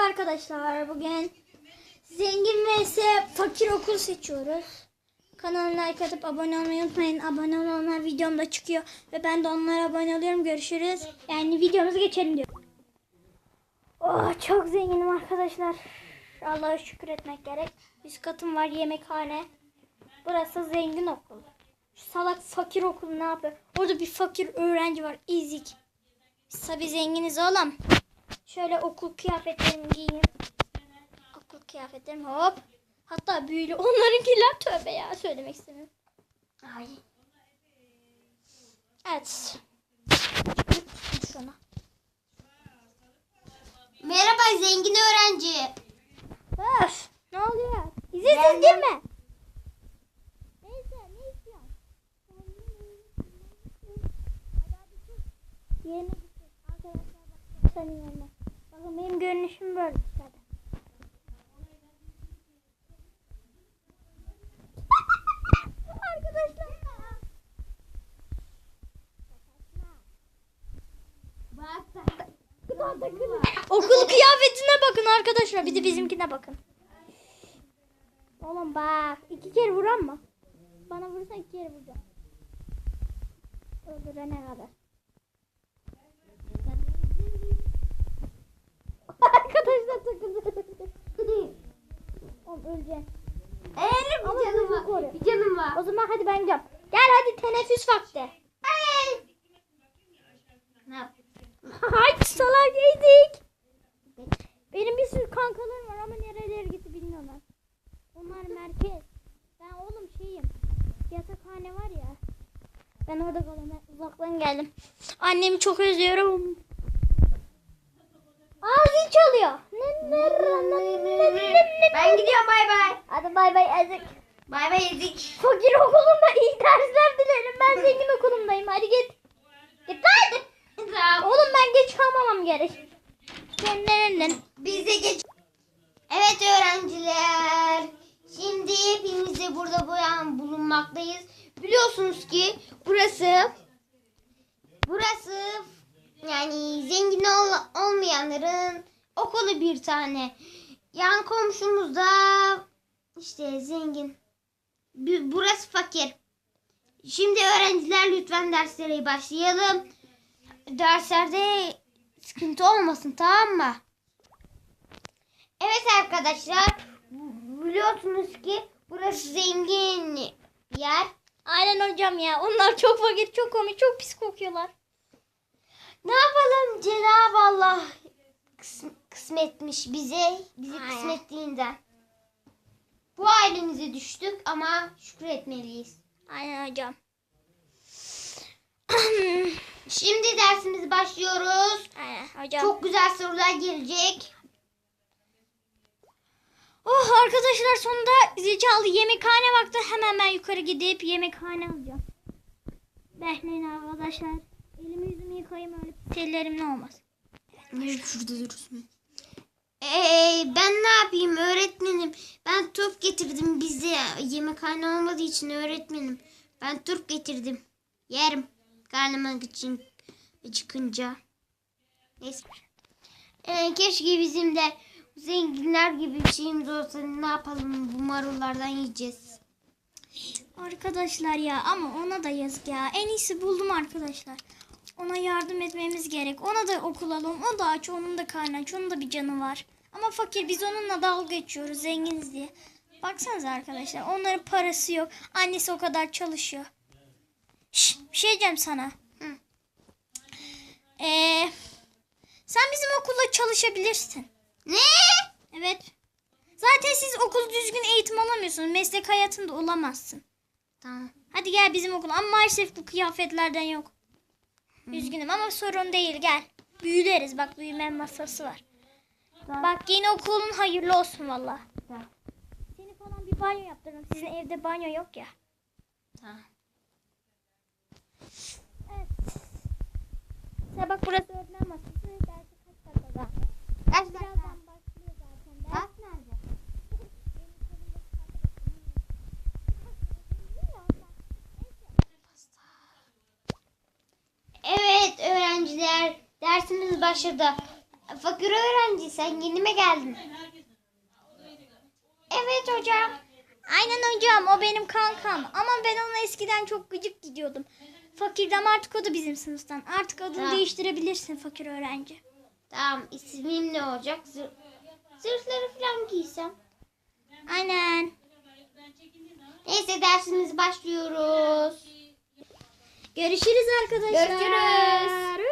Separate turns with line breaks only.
Merhaba arkadaşlar. Bugün zengin vs fakir okul seçiyoruz. Kanalıma like atıp abone olmayı unutmayın. Abone olanlar videomda çıkıyor ve ben de onlara abone oluyorum. Görüşürüz. Yani videomuzu geçelim diyor. Oh çok zenginim arkadaşlar. Allah'a şükür etmek gerek. Üst katım var yemekhane. Burası zengin okul. Şu salak fakir okul ne yapıyor? Orada bir fakir öğrenci var. Ezik. Biz tabi zenginiz oğlum. Şöyle okul kıyafetlerimi giyeyim. Okul kıyafetlerim hop. Hatta büyülü onlarınkiler tövbe ya söylemek istemiyorum. Ay. Evet. Şuna.
Merhaba zengin öğrenci.
Öf, ne oluyor? İzinsiz girme. Neyse ne istiyorsun? Yerine gitsin. Arkadaşlar bak senin yerine. Bakın benim görünüşüm böyle zaten. Arkadaşlar. Okul kıyafetine bakın arkadaşlar. Bir de bizimkine bakın. Oğlum bak. iki kere vuran mı? Bana vurursan iki kere vuracağım. Öldürene kadar. Arkadaşlar takıldı. Oğlum.
Eğer
Ama
bir canım
hızlı koru.
var. Bir canım var.
O zaman hadi ben gidiyorum. Gel hadi teneffüs vakti.
Ay. Ne yap?
Haydi salak yedik. Benim bir sürü kankalarım var ama nerelere gitti bilmiyorlar. Onlar merkez. Ben oğlum şeyim. Yatakhane var ya. Ben orada. Ben uzaktan geldim. Annemi çok özlüyorum. Aa zil çalıyor.
Ben gidiyorum bay bay.
Hadi bay bay ezik.
Bay bay ezik.
Fakir okulunda iyi dersler dilerim. Ben zengin okulundayım. Hadi git. Git lan.
Tamam.
Oğlum ben geç kalmamam gerek. Kendilerinden.
Biz de geç. Evet öğrenciler. Şimdi hepimiz de burada bulunmaktayız. Biliyorsunuz ki burası yani zengin olmayanların okulu bir tane. Yan komşumuz da işte zengin. Bu- Burası fakir. Şimdi öğrenciler lütfen derslere başlayalım. Derslerde sıkıntı olmasın tamam mı? Evet arkadaşlar biliyorsunuz ki burası zengin yer.
Aynen hocam ya. Onlar çok fakir, çok komik, çok pis kokuyorlar.
Ne yapalım Cenab-ı Allah kıs- kısmetmiş bize, bizi
Aynen.
kısmetliğinden. Bu ailemize düştük ama şükretmeliyiz.
Aynen hocam.
Şimdi dersimize başlıyoruz.
Aynen hocam.
Çok güzel sorular gelecek.
Oh arkadaşlar sonunda zil çaldı. Yemekhane vakti. Hemen ben yukarı gidip yemekhane alacağım. Bekleyin arkadaşlar. Yıkayayım öyle ne olmaz.
Evet, şurada durursun. Ee, ben ne yapayım öğretmenim? Ben turp getirdim bize. Yemekhane olmadığı için öğretmenim. Ben turp getirdim. Yerim. Karnım için çıkınca. Neyse. Ee, keşke bizim de zenginler gibi bir şeyimiz olsa ne yapalım bu marullardan yiyeceğiz.
Arkadaşlar ya ama ona da yazık ya. En iyisi buldum arkadaşlar. Ona yardım etmemiz gerek. Ona da okul alalım. O da aç. Onun da karnı aç. Onun da bir canı var. Ama fakir biz onunla dalga geçiyoruz. Zenginiz diye. Baksanıza arkadaşlar. Onların parası yok. Annesi o kadar çalışıyor. Şş, bir şey diyeceğim sana.
Hı.
Ee, sen bizim okulda çalışabilirsin.
Ne?
Evet. Zaten siz okul düzgün eğitim alamıyorsunuz. Meslek hayatında olamazsın.
Tamam.
Hadi gel bizim okula. Ama maalesef bu kıyafetlerden yok. Üzgünüm ama sorun değil gel. Büyüleriz. Bak büyüme masası var. Bak yeni okulun hayırlı olsun valla. Seni falan bir banyo yaptırdım. Sizin evde banyo yok ya.
Tamam.
Evet. Sen bak burası öğretmen masası. Dersi kaç dakikada?
Kaç dakika?
Birazdan başlıyor zaten. Ders.
Ders nerede? Evet öğrenciler dersimiz başladı. fakir öğrenci sen yeni mi geldin? Evet hocam.
Aynen hocam o benim kankam. Ama ben ona eskiden çok gıcık gidiyordum. Fakirdim artık o da bizim sınıftan. Artık adını
Tamam.
değiştirebilirsin fakir öğrenci.
Tamam ismim ne olacak? Zır- zırhları falan giysem.
Aynen.
Neyse dersimiz başlıyoruz.
Görüşürüz arkadaşlar.
Görüşürüz.